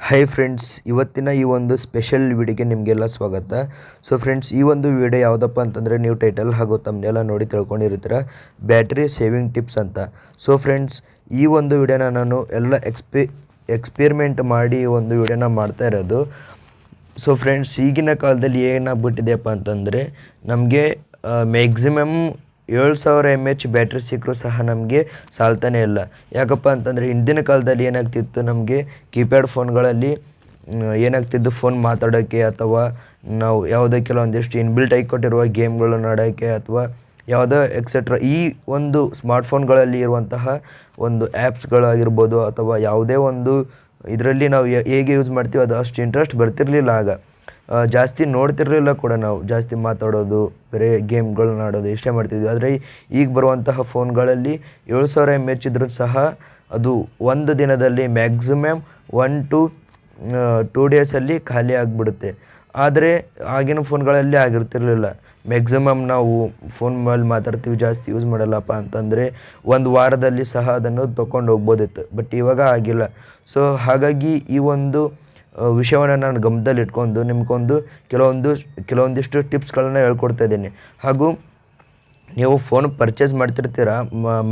Hi friends ಇವತ್ತಿನ ಈ ಒಂದು ಸ್ಪೆಷಲ್ ವಿಡಿಯೋಗೆ ನಿಮಗೆಲ್ಲ ಸ್ವಾಗತ. ಸೊ ಫ್ರೆಂಡ್ಸ್ ಈ ಒಂದು ವಿಡಿಯೋ ಯಾವುದಪ್ಪ ಅಂತಂದರೆ ನೀವು ಟೈಟಲ್ ಹಾಗೂ ತಮ್ಮನ್ನೆಲ್ಲ ನೋಡಿ ತಿಳ್ಕೊಂಡಿರ್ತೀರ. ಬ್ಯಾಟ್ರಿ ಸೇವಿಂಗ್ ಟಿಪ್ಸ್ ಅಂತ. ಸೊ ಫ್ರೆಂಡ್ಸ್ ಈ ಒಂದು ವಿಡಿಯೋನ ನಾನು ಎಲ್ಲ ಎಕ್ಸ್ಪಿ ಎಕ್ಸ್ಪೆರಿಮೆಂಟ್ ಮಾಡಿ ಒಂದು ವಿಡಿಯೋನ ಮಾಡ್ತಾ ಇರೋದು. ಸೊ ಫ್ರೆಂಡ್ಸ್ ಈಗಿನ ಕಾಲದಲ್ಲಿ ಏನಾಗ್ಬಿಟ್ಟಿದೆಯಪ್ಪ ಅಂತಂದರೆ ನಮಗೆ ಮ್ಯಾಕ್ಸಿಮಮ್ ಏಳು ಸಾವಿರ ಎಂ ಎಚ್ ಬ್ಯಾಟ್ರಿ ಸಿಕ್ಕರೂ ಸಹ ನಮಗೆ ಸಾಲ್ತಾನೆ ಇಲ್ಲ. ಯಾಕಪ್ಪ ಅಂತಂದರೆ ಹಿಂದಿನ ಕಾಲದಲ್ಲಿ ಏನಾಗ್ತಿತ್ತು ನಮಗೆ ಕೀಪ್ಯಾಡ್ ಫೋನ್ಗಳಲ್ಲಿ ಏನಾಗ್ತಿದ್ದು ಫೋನ್ ಮಾತಾಡೋಕ್ಕೆ ಅಥವಾ ನಾವು ಯಾವುದೇ ಕೆಲವೊಂದಿಷ್ಟು ಇನ್ಬಿಲ್ಟ್ ಆಗಿ ಕೊಟ್ಟಿರುವ ಗೇಮ್ಗಳನ್ನು ಆಡೋಕ್ಕೆ ಅಥವಾ ಯಾವುದೋ ಎಕ್ಸೆಟ್ರಾ ಈ ಒಂದು ಸ್ಮಾರ್ಟ್ಫೋನ್ಗಳಲ್ಲಿ ಇರುವಂತಹ ಒಂದು ಆ್ಯಪ್ಸ್ಗಳಾಗಿರ್ಬೋದು ಅಥವಾ ಯಾವುದೇ ಒಂದು ಇದರಲ್ಲಿ ನಾವು ಹೇಗೆ ಯೂಸ್ ಮಾಡ್ತೀವಿ ಅದು ಅಷ್ಟು ಇಂಟ್ರೆಸ್ಟ್ ಬರ್ತಿರಲಿಲ್ಲ ಆಗ. ಜಾಸ್ತಿ ನೋಡ್ತಿರಲಿಲ್ಲ ಕೂಡ ನಾವು. ಜಾಸ್ತಿ ಮಾತಾಡೋದು, ಬೇರೆ ಗೇಮ್ಗಳನ್ನ ಆಡೋದು, ಇಷ್ಟೇ ಮಾಡ್ತಿದ್ವಿ. ಆದರೆ ಈಗ ಬರುವಂತಹ ಫೋನ್ಗಳಲ್ಲಿ ಏಳು ಸಾವಿರ ಎಂ ಎಚ್ ಇದ್ರೂ ಸಹ ಅದು ಒಂದು ದಿನದಲ್ಲಿ ಮ್ಯಾಕ್ಸಿಮಮ್ ಒನ್ ಟು ಟೂ ಡೇಸಲ್ಲಿ ಖಾಲಿ ಆಗಿಬಿಡುತ್ತೆ. ಆದರೆ ಆಗಿನ ಫೋನ್ಗಳಲ್ಲಿ ಆಗಿರ್ತಿರಲಿಲ್ಲ. ಮ್ಯಾಕ್ಸಿಮಮ್ ನಾವು ಫೋನ್ ಮೇಲೆ ಮಾತಾಡ್ತೀವಿ, ಜಾಸ್ತಿ ಯೂಸ್ ಮಾಡಲ್ಲಪ್ಪ ಅಂತಂದರೆ ಒಂದು ವಾರದಲ್ಲಿ ಸಹ ಅದನ್ನು ತೊಗೊಂಡು ಹೋಗ್ಬೋದಿತ್ತು ಬಟ್ ಇವಾಗ ಆಗಿಲ್ಲ. ಸೊ ಹಾಗಾಗಿ ಈ ಒಂದು ವಿಷಯವನ್ನು ನಾನು ಗಮನದಲ್ಲಿ ಇಟ್ಕೊಂಡು ನಿಮ್ಗೊಂದು ಕೆಲವೊಂದು, ಕೆಲವೊಂದಿಷ್ಟು ಟಿಪ್ಸ್ಗಳನ್ನು ಹೇಳ್ಕೊಡ್ತಾ ಇದ್ದೀನಿ. ಹಾಗೂ ನೀವು ಫೋನ್ ಪರ್ಚೇಸ್ ಮಾಡ್ತಿರ್ತೀರ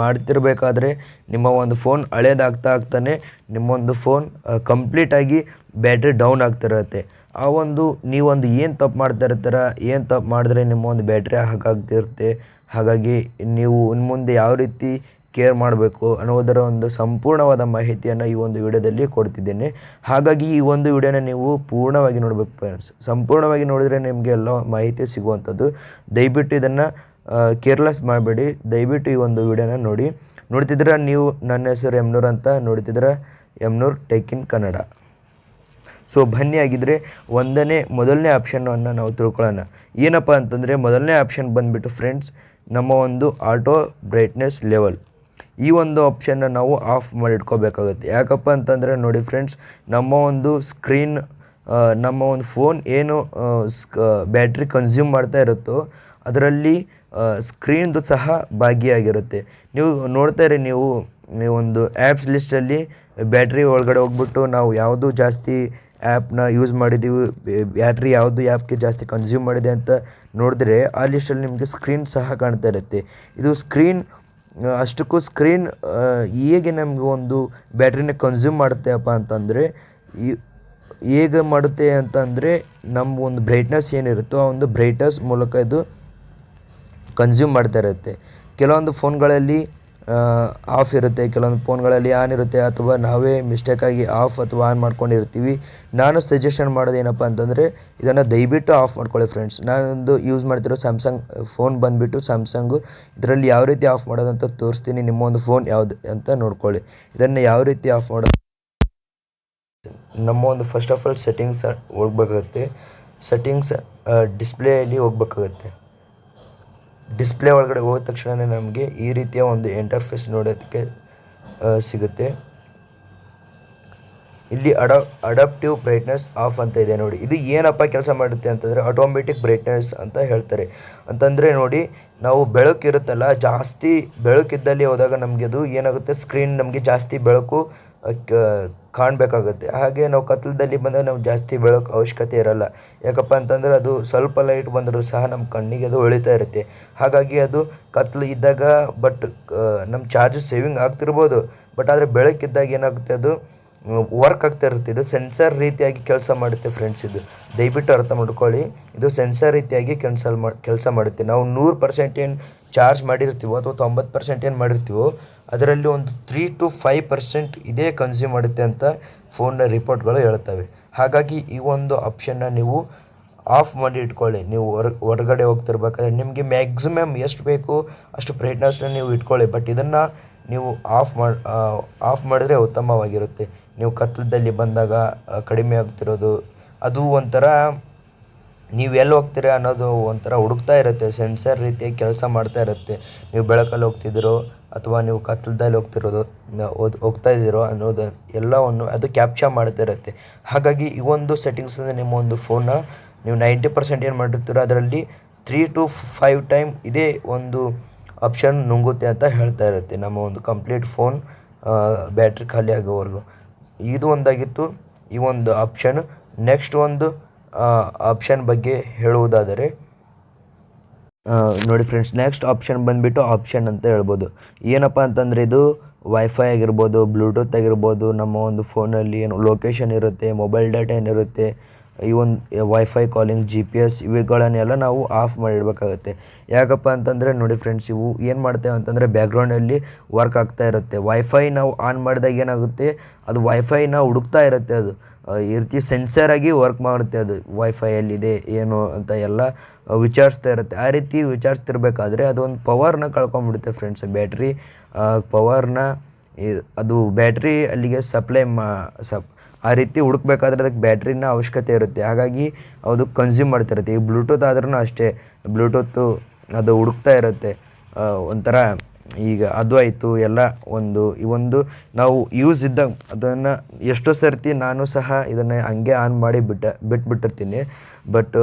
ಮಾಡ್ತಿರ್ಬೇಕಾದ್ರೆ ನಿಮ್ಮ ಒಂದು ಫೋನ್ ಹಳೇದಾಗ್ತಾ ಆಗ್ತಾನೆ, ನಿಮ್ಮೊಂದು ಫೋನ್ ಕಂಪ್ಲೀಟಾಗಿ ಬ್ಯಾಟ್ರಿ ಡೌನ್ ಆಗ್ತಿರತ್ತೆ ಆ ಒಂದು, ನೀವೊಂದು ಏನು ತಪ್ಪು ಮಾಡ್ತಾ ಇರ್ತೀರ, ಏನು ತಪ್ಪು ಮಾಡಿದ್ರೆ ನಿಮ್ಮ ಒಂದು ಬ್ಯಾಟ್ರಿ ಹಾಗಾಗ್ತಿರುತ್ತೆ. ಹಾಗಾಗಿ ನೀವು ಇನ್ನು ಮುಂದೆ ಯಾವ ರೀತಿ ಕೇರ್ ಮಾಡಬೇಕು ಅನ್ನೋದರ ಒಂದು ಸಂಪೂರ್ಣವಾದ ಮಾಹಿತಿಯನ್ನು ಈ ಒಂದು ವಿಡಿಯೋದಲ್ಲಿ ಕೊಡ್ತಿದ್ದೇನೆ. ಹಾಗಾಗಿ ಈ ಒಂದು ವಿಡಿಯೋನ ನೀವು ಪೂರ್ಣವಾಗಿ ನೋಡಬೇಕು ಫ್ರೆಂಡ್ಸ್ ಸಂಪೂರ್ಣವಾಗಿ ನೋಡಿದರೆ ನಿಮಗೆ ಎಲ್ಲ ಮಾಹಿತಿ ಸಿಗುವಂಥದ್ದು. ದಯವಿಟ್ಟು ಇದನ್ನು ಕೇರ್ಲೆಸ್ ಮಾಡಬೇಡಿ. ದಯವಿಟ್ಟು ಈ ಒಂದು ವಿಡಿಯೋನ ನೋಡಿ. ನೋಡ್ತಿದ್ರೆ ನೀವು? ನನ್ನ ಹೆಸರು ಎಮ್ನೂರ್ ಅಂತ. ನೋಡ್ತಿದ್ರೆ ಎಮ್ನೂರ್ ಟೆಕ್ ಇನ್ ಕನ್ನಡ ಸೊ ಬನ್ನಿ ಆಗಿದ್ದರೆ ಒಂದನೇ, ಮೊದಲನೇ ಆಪ್ಷನನ್ನು ನಾವು ತಿಳ್ಕೊಳ್ಳೋಣ. ಏನಪ್ಪ ಅಂತಂದರೆ, ಮೊದಲನೇ ಆಪ್ಷನ್ ಬಂದುಬಿಟ್ಟು ಫ್ರೆಂಡ್ಸ್ ನಮ್ಮ ಒಂದು ಆಟೋ ಬ್ರೈಟ್ನೆಸ್ ಲೆವೆಲ್ ಈ ಒಂದು ಆಪ್ಷನ್ನ ನಾವು ಆಫ್ ಮಾಡಿ ಇಟ್ಕೋಬೇಕಾಗುತ್ತೆ. ಯಾಕಪ್ಪ ಅಂತಂದರೆ ನೋಡಿ ಫ್ರೆಂಡ್ಸ್ ನಮ್ಮ ಒಂದು ಸ್ಕ್ರೀನ್ ನಮ್ಮ ಒಂದು ಫೋನ್ ಏನು ಬ್ಯಾಟ್ರಿ ಕನ್ಸ್ಯೂಮ್ ಮಾಡ್ತಾ ಇರುತ್ತೋ, ಅದರಲ್ಲಿ ಸ್ಕ್ರೀನ್ದು ಸಹ ಭಾಗಿಯಾಗಿರುತ್ತೆ. ನೀವು ನೋಡ್ತಾ ಇರಿ, ನೀವು ಒಂದು ಆ್ಯಪ್ಸ್ ಲಿಸ್ಟಲ್ಲಿ ಬ್ಯಾಟ್ರಿ ಒಳಗಡೆ ಹೋಗ್ಬಿಟ್ಟು ನಾವು ಯಾವುದು ಜಾಸ್ತಿ ಆ್ಯಪ್ನ ಯೂಸ್ ಮಾಡಿದ್ದೀವಿ ಬ್ಯಾಟ್ರಿ ಯಾವುದು ಆ್ಯಪ್ಗೆ ಜಾಸ್ತಿ ಕನ್ಸ್ಯೂಮ್ ಮಾಡಿದೆ ಅಂತ ನೋಡಿದ್ರೆ ಆ ಲಿಸ್ಟಲ್ಲಿ ನಿಮಗೆ ಸ್ಕ್ರೀನ್ ಸಹ ಕಾಣ್ತಾ ಇರುತ್ತೆ. ಇದು ಸ್ಕ್ರೀನ್ ಅಷ್ಟಕ್ಕೂ ಸ್ಕ್ರೀನ್ ಹೇಗೆ ನಮಗೆ ಒಂದು ಬ್ಯಾಟ್ರಿನ ಕನ್ಸ್ಯೂಮ್ ಮಾಡುತ್ತೆಪ್ಪ ಅಂತಂದರೆ, ಈ, ಹೇಗೆ ಮಾಡುತ್ತೆ ಅಂತಂದರೆ ನಮ್ಮ ಒಂದು ಬ್ರೈಟ್ನೆಸ್ ಏನಿರುತ್ತೋ ಆ ಒಂದು ಬ್ರೈಟ್ನೆಸ್ ಮೂಲಕ ಇದು ಕನ್ಸ್ಯೂಮ್ ಮಾಡ್ತಾ ಇರುತ್ತೆ. ಕೆಲವೊಂದು ಫೋನ್ಗಳಲ್ಲಿ ಆಫ್ ಇರುತ್ತೆ. ಕೆಲವೊಂದು ಫೋನ್ಗಳಲ್ಲಿ ಆನ್ ಇರುತ್ತೆ ಅಥವಾ ನಾವೇ ಮಿಸ್ಟೇಕಾಗಿ ಆಫ್ ಅಥವಾ ಆನ್ ಮಾಡ್ಕೊಂಡಿರ್ತೀವಿ. ನಾನು ಸಜೆಷನ್ ಮಾಡೋದು ಏನಪ್ಪ ಅಂತಂದರೆ, ಇದನ್ನು ದಯವಿಟ್ಟು ಆಫ್ ಮಾಡ್ಕೊಳ್ಳಿ ಫ್ರೆಂಡ್ಸ್ ನಾನೊಂದು ಯೂಸ್ ಮಾಡ್ತಿರೋ ಸ್ಯಾಮ್ಸಂಗ್ ಫೋನ್ ಬಂದುಬಿಟ್ಟು ಸ್ಯಾಮ್ಸಂಗು ಇದರಲ್ಲಿ ಯಾವ ರೀತಿ ಆಫ್ ಮಾಡೋದಂತ ತೋರಿಸ್ತೀನಿ. ನಿಮ್ಮ ಒಂದು ಫೋನ್ ಯಾವುದು ಅಂತ ನೋಡ್ಕೊಳ್ಳಿ. ಇದನ್ನು ಯಾವ ರೀತಿ ಆಫ್ ಮಾಡೋದು ನಮ್ಮ ಒಂದು ಫಸ್ಟ್ ಆಫ್ ಆಲ್ ಸೆಟ್ಟಿಂಗ್ಸ್ ಹೋಗ್ಬೇಕಾಗುತ್ತೆ. ಸೆಟ್ಟಿಂಗ್ಸ್ ಡಿಸ್ಪ್ಲೇಯಲ್ಲಿ ಹೋಗ್ಬೇಕಾಗತ್ತೆ. ಡಿಸ್ಪ್ಲೇ ಒಳಗಡೆ ಹೋದ ತಕ್ಷಣವೇ ನಮಗೆ ಈ ರೀತಿಯ ಒಂದು ಇಂಟರ್ಫೇಸ್ ನೋಡೋದಕ್ಕೆ ಸಿಗುತ್ತೆ. ಇಲ್ಲಿ ಅಡಾಪ್ ಅಡಾಪ್ಟಿವ್ ಬ್ರೈಟ್ನೆಸ್ ಆಫ್ ಅಂತ ಇದೆ ನೋಡಿ. ಇದು ಏನಪ್ಪ ಕೆಲಸ ಮಾಡುತ್ತೆ ಅಂತಂದರೆ ಆಟೋಮೆಟಿಕ್ ಬ್ರೈಟ್ನೆಸ್ ಅಂತ ಹೇಳ್ತಾರೆ. ಅಂತಂದರೆ ನೋಡಿ, ನಾವು ಬೆಳಕಿರುತ್ತಲ್ಲ ಜಾಸ್ತಿ ಬೆಳಕಿದ್ದಲ್ಲಿ ಹೋದಾಗ ನಮಗೆ ಅದು ಏನಾಗುತ್ತೆ? ಸ್ಕ್ರೀನ್ ನಮಗೆ ಜಾಸ್ತಿ ಬೆಳಕು ಕಾಣಬೇಕಾಗುತ್ತೆ. ಹಾಗೆ ನಾವು ಕತ್ತಲದಲ್ಲಿ ಬಂದರೆ ನಾವು ಜಾಸ್ತಿ ಬೆಳಕು ಅವಶ್ಯಕತೆ ಇರಲ್ಲ. ಯಾಕಪ್ಪ ಅಂತಂದರೆ ಅದು ಸ್ವಲ್ಪ ಲೈಟ್ ಬಂದರೂ ಸಹ ನಮ್ಮ ಕಣ್ಣಿಗೆ ಅದು ಹೊಳಿತಾ ಇರುತ್ತೆ. ಹಾಗಾಗಿ ಅದು ಕತ್ತಲು ಇದ್ದಾಗ ಬಟ್ ನಮ್ಮ ಚಾರ್ಜ್ ಸೇವಿಂಗ್ ಆಗ್ತಿರ್ಬೋದು. ಬಟ್ ಆದರೆ ಬೆಳಕಿದ್ದಾಗ ಏನಾಗುತ್ತೆ ಅದು ವರ್ಕ್ ಆಗ್ತಾ ಇರುತ್ತೆ. ಇದು ಸೆನ್ಸರ್ ರೀತಿಯಾಗಿ ಕೆಲಸ ಮಾಡುತ್ತೆ ಫ್ರೆಂಡ್ಸ್ ಇದು. ದಯವಿಟ್ಟು ಅರ್ಥ ಮಾಡ್ಕೊಳ್ಳಿ. ಇದು ಸೆನ್ಸರ್ ರೀತಿಯಾಗಿ ಕೆಲಸ ಮಾಡಿ ಕೆಲಸ ಮಾಡುತ್ತೆ. ನಾವು ನೂರು ಪರ್ಸೆಂಟ್ ಏನು ಚಾರ್ಜ್ ಮಾಡಿರ್ತೀವೋ ಅಥವಾ ತೊಂಬತ್ತು ಪರ್ಸೆಂಟ್ ಏನು ಮಾಡಿರ್ತೀವೋ ಅದರಲ್ಲಿ ಒಂದು ತ್ರೀ ಟು ಫೈವ್ ಪರ್ಸೆಂಟ್ ಇದೇ ಕನ್ಸ್ಯೂಮ್ ಮಾಡುತ್ತೆ ಅಂತ ಫೋನ್ನ ರಿಪೋರ್ಟ್ಗಳು ಹೇಳ್ತವೆ. ಹಾಗಾಗಿ ಈ ಒಂದು ಆಪ್ಷನ್ನ ನೀವು ಆಫ್ ಮಾಡಿ ಇಟ್ಕೊಳ್ಳಿ. ನೀವು ಹೊರ, ಹೊರಗಡೆ ಹೋಗ್ತಿರ್ಬೇಕಾದ್ರೆ ನಿಮಗೆ ಮ್ಯಾಕ್ಸಿಮಮ್ ಎಷ್ಟು ಬೇಕು ಅಷ್ಟು ಬ್ರೈಟ್ನೆಸ್ನ ನೀವು ಇಟ್ಕೊಳ್ಳಿ. ಬಟ್ ಇದನ್ನು ನೀವು ಆಫ್ ಮಾಡಿ ಆಫ್ ಮಾಡಿದ್ರೆ ಉತ್ತಮವಾಗಿರುತ್ತೆ. ನೀವು ಕತ್ತಲದಲ್ಲಿ ಬಂದಾಗ ಕಡಿಮೆ ಆಗ್ತಿರೋದು, ಅದು ಒಂಥರ ನೀವು ಎಲ್ಲಿ ಹೋಗ್ತೀರ ಅನ್ನೋದು ಒಂಥರ ಹುಡುಕ್ತಾ ಇರುತ್ತೆ. ಸೆನ್ಸರ್ ರೀತಿಯಾಗಿ ಕೆಲಸ ಮಾಡ್ತಾ ಇರುತ್ತೆ. ನೀವು ಬೆಳಕಲ್ಲಿ ಹೋಗ್ತಿದ್ದೀರೋ ಅಥವಾ ನೀವು ಕತ್ತಲದಲ್ಲಿ ಹೋಗ್ತಿರೋದು ಓದ್ ಹೋಗ್ತಾ ಇದ್ದೀರೋ ಅನ್ನೋದು ಎಲ್ಲವನ್ನು ಅದು ಕ್ಯಾಪ್ಚರ್ ಮಾಡ್ತಾ ಇರುತ್ತೆ. ಹಾಗಾಗಿ ಈ ಒಂದು ಸೆಟ್ಟಿಂಗ್ಸ್ ನಿಮ್ಮ ಒಂದು ಫೋನ್ನ ನೀವು ನೈಂಟಿ ಪರ್ಸೆಂಟ್ ಏನು ಮಾಡಿರ್ತೀರೋ ಅದರಲ್ಲಿ ತ್ರೀ ಟು ಫೈವ್ ಟೈಮ್ ಇದೇ ಒಂದು ಆಪ್ಷನ್ ನುಂಗುತ್ತೆ ಅಂತ ಹೇಳ್ತಾ ಇರುತ್ತೆ ನಮ್ಮ ಒಂದು ಕಂಪ್ಲೀಟ್ ಫೋನ್ ಬ್ಯಾಟ್ರಿ ಖಾಲಿ ಆಗೋವರೆಗೂ. ಇದು ಒಂದಾಗಿತ್ತು. ಈ ಒಂದು ಆಪ್ಷನ್ ನೆಕ್ಸ್ಟ್ ಒಂದು ಆಪ್ಷನ್ ಬಗ್ಗೆ ಹೇಳುವುದಾದರೆ ನೋಡಿ ಫ್ರೆಂಡ್ಸ್ ನೆಕ್ಸ್ಟ್ ಆಪ್ಷನ್ ಬಂದುಬಿಟ್ಟು ಆಪ್ಷನ್ ಅಂತ ಹೇಳ್ಬೋದು. ಏನಪ್ಪ ಅಂತಂದರೆ ಇದು ವೈಫೈ ಆಗಿರ್ಬೋದು ಬ್ಲೂಟೂತ್ ಆಗಿರ್ಬೋದು, ನಮ್ಮ ಒಂದು ಫೋನಲ್ಲಿ ಏನು ಲೊಕೇಶನ್ ಇರುತ್ತೆ ಮೊಬೈಲ್ ಡಾಟಾ ಏನಿರುತ್ತೆ, ಈ ಒಂದು WiFi calling G P S ಇವುಗಳನ್ನೆಲ್ಲ ನಾವು ಆಫ್ ಮಾಡಿಡಬೇಕಾಗತ್ತೆ. ಯಾಕಪ್ಪ ಅಂತಂದರೆ ನೋಡಿ ಫ್ರೆಂಡ್ಸ್ ಇವು ಏನು ಮಾಡ್ತೇವೆ ಅಂತಂದರೆ ಬ್ಯಾಕ್ಗ್ರೌಂಡಲ್ಲಿ ವರ್ಕ್ ಆಗ್ತಾ ಇರುತ್ತೆ. ವೈಫೈ ನಾವು ಆನ್ ಮಾಡಿದಾಗ ಏನಾಗುತ್ತೆ, ಅದು ವೈಫೈನ ಹುಡುಕ್ತಾ ಇರುತ್ತೆ ಅದು. ಈ ರೀತಿ ಸೆನ್ಸರ್ ಆಗಿ ವರ್ಕ್ ಮಾಡುತ್ತೆ ಅದು ವೈಫೈಯಲ್ಲಿದೆ ಏನು ಅಂತ ಎಲ್ಲ ವಿಚಾರಿಸ್ತಾ ಇರುತ್ತೆ. ಆ ರೀತಿ ವಿಚಾರಿಸ್ತಿರ್ಬೇಕಾದ್ರೆ ಅದೊಂದು ಪವರ್ನ ಕಳ್ಕೊಂಡ್ಬಿಡುತ್ತೆ ಫ್ರೆಂಡ್ಸ್ ಬ್ಯಾಟ್ರಿ ಪವರ್ನ ಅದು ಬ್ಯಾಟ್ರಿ ಅಲ್ಲಿಗೆ ಸಪ್ಲೈ ಮಾ ಸಪ್ ಆ ರೀತಿ ಹುಡುಕ್ಬೇಕಾದ್ರೆ ಅದಕ್ಕೆ ಬ್ಯಾಟ್ರಿನ ಅವಶ್ಯಕತೆ ಇರುತ್ತೆ. ಹಾಗಾಗಿ ಅದು ಕನ್ಸ್ಯೂಮ್ ಮಾಡ್ತಿರುತ್ತೆ. ಈ ಬ್ಲೂಟೂತ್ ಆದ್ರೂ ಅಷ್ಟೇ. ಬ್ಲೂಟೂತು ಅದು ಹುಡುಕ್ತಾ ಇರುತ್ತೆ. ಒಂಥರ ಈಗ ಅದು ಆಯಿತು, ಎಲ್ಲ ಒಂದು, ಈ ಒಂದು ನಾವು ಯೂಸ್ ಇದ್ದಂಗೆ ಅದನ್ನು ಎಷ್ಟೋ ಸರ್ತಿ ನಾನು ಸಹ ಇದನ್ನು ಹಂಗೆ ಆನ್ ಮಾಡಿ ಬಿಟ್ಟ, ಬಿಟ್ಬಿಟ್ಟಿರ್ತೀನಿ. ಬಟ್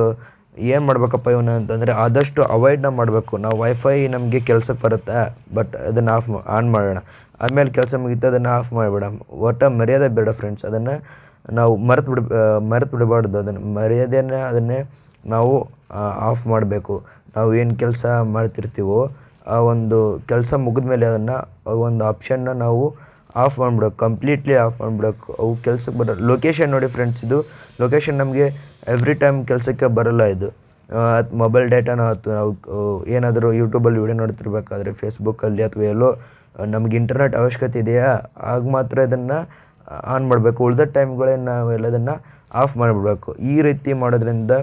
ಏನು ಮಾಡ್ಬೇಕಪ್ಪ ಇವನ ಅಂತಂದರೆ ಆದಷ್ಟು ಅವಾಯ್ಡ್ನ ಮಾಡಬೇಕು. ನಾವು ವೈಫೈ ನಮಗೆ ಕೆಲ್ಸಕ್ಕೆ ಬರುತ್ತೆ ಬಟ್ ಅದನ್ನು ಆಫ್ ಆನ್ ಮಾಡೋಣ. ಆಮೇಲೆ ಕೆಲಸ ಮುಗೀತು, ಅದನ್ನು ಆಫ್ ಮಾಡಿಬಿಡ. ಒಟ್ಟು ಮರ್ಯಾದೆ ಬೇಡ ಫ್ರೆಂಡ್ಸ್ ಅದನ್ನು ನಾವು ಮರೆತು ಬಿಡ ಮರೆತು ಬಿಡಬಾರ್ದು. ಅದನ್ನು ಮರ್ಯಾದೆನ ಅದನ್ನೇ ನಾವು ಆಫ್ ಮಾಡಬೇಕು. ನಾವು ಏನು ಕೆಲಸ ಮಾಡ್ತಿರ್ತೀವೋ, ಆ ಒಂದು ಕೆಲಸ ಮುಗಿದ ಮೇಲೆ ಅದನ್ನು ಒಂದು ಆಪ್ಷನ್ನ ನಾವು ಆಫ್ ಮಾಡಿಬಿಡೋದು ಕಂಪ್ಲೀಟ್ಲಿ ಆಫ್ ಮಾಡಿಬಿಡೋಕು, ಅವು ಕೆಲಸಕ್ಕೆ ಬರೋ ಲೊಕೇಶನ್ ನೋಡಿ ಫ್ರೆಂಡ್ಸ್ ಇದು ಲೊಕೇಶನ್ ನಮಗೆ ಎವ್ರಿ ಟೈಮ್ ಕೆಲಸಕ್ಕೆ ಬರೋಲ್ಲ ಇದು. ಮೊಬೈಲ್ ಡೇಟಾನ ಆಯ್ತು ನಾವು ಏನಾದರೂ ಯೂಟ್ಯೂಬಲ್ಲಿ ವೀಡಿಯೋ ನೋಡ್ತಿರ್ಬೇಕಾದ್ರೆ ಫೇಸ್ಬುಕ್ಕಲ್ಲಿ ಅಥವಾ ಎಲ್ಲೋ, ನಮಗೆ ಇಂಟರ್ನೆಟ್ ಅವಶ್ಯಕತೆ ಇದೆಯಾ? ಆಗ ಮಾತ್ರ ಇದನ್ನು ಆನ್ ಮಾಡಬೇಕು. ಉಳಿದ ಟೈಮ್ಗಳೇ ನಾವು ಎಲ್ಲದನ್ನು ಆಫ್ ಮಾಡಿಬಿಡ್ಬೇಕು. ಈ ರೀತಿ ಮಾಡೋದ್ರಿಂದ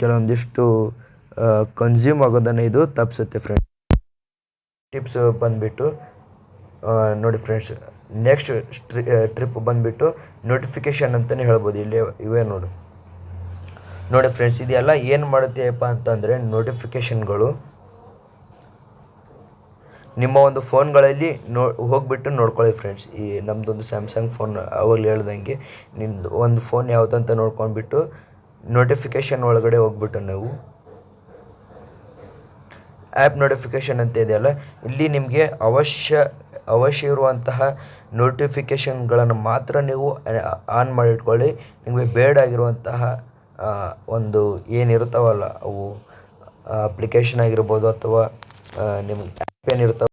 ಕೆಲವೊಂದಿಷ್ಟು ಕನ್ಸ್ಯೂಮ್ ಆಗೋದನ್ನು ಇದು ತಪ್ಪಿಸುತ್ತೆ ಫ್ರೆಂಡ್ಸ್ ಟಿಪ್ಸ್ ಬಂದುಬಿಟ್ಟು ನೋಡಿ ಫ್ರೆಂಡ್ಸ್ ನೆಕ್ಸ್ಟ್ ಟ್ರಿಪ್ ಬಂದುಬಿಟ್ಟು ನೋಟಿಫಿಕೇಷನ್ ಅಂತಲೇ ಹೇಳ್ಬೋದು. ಇಲ್ಲಿ ಇವೇ ನೋಡಿ. ನೋಡಿ ಫ್ರೆಂಡ್ಸ್ ಇದೆಲ್ಲ ಏನು ಮಾಡುತ್ತೆಪ್ಪ ಅಂತಂದರೆ ನೋಟಿಫಿಕೇಷನ್ಗಳು ನಿಮ್ಮ ಒಂದು ಫೋನ್ಗಳಲ್ಲಿ ನೋ, ಹೋಗ್ಬಿಟ್ಟು ನೋಡ್ಕೊಳ್ಳಿ ಫ್ರೆಂಡ್ಸ್ ಈ ನಮ್ಮದೊಂದು ಸ್ಯಾಮ್ಸಂಗ್ ಫೋನ್ ಅವಾಗ ಹೇಳ್ದಂಗೆ ನಿಮ್ಮದು ಒಂದು ಫೋನ್ ಯಾವುದಂತ ನೋಡ್ಕೊಂಡ್ಬಿಟ್ಟು ನೋಟಿಫಿಕೇಷನ್ ಒಳಗಡೆ ಹೋಗ್ಬಿಟ್ಟು ನೀವು ಆ್ಯಪ್ ನೋಟಿಫಿಕೇಷನ್ ಅಂತ ಇದೆಯಲ್ಲ, ಇಲ್ಲಿ ನಿಮಗೆ ಅವಶ್ಯ ಅವಶ್ಯ ಇರುವಂತಹ ನೋಟಿಫಿಕೇಷನ್ಗಳನ್ನು ಮಾತ್ರ ನೀವು ಆನ್ ಮಾಡಿಟ್ಕೊಳ್ಳಿ. ನಿಮಗೆ ಬೇಡ ಆಗಿರುವಂತಹ ಒಂದು ಏನಿರ್ತಾವಲ್ಲ ಅವು ಅಪ್ಲಿಕೇಶನ್ ಆಗಿರ್ಬೋದು ಅಥವಾ ನಿಮ್ಗೆ ಆ್ಯಪ್ ಏನಿರ್ತಾವೆ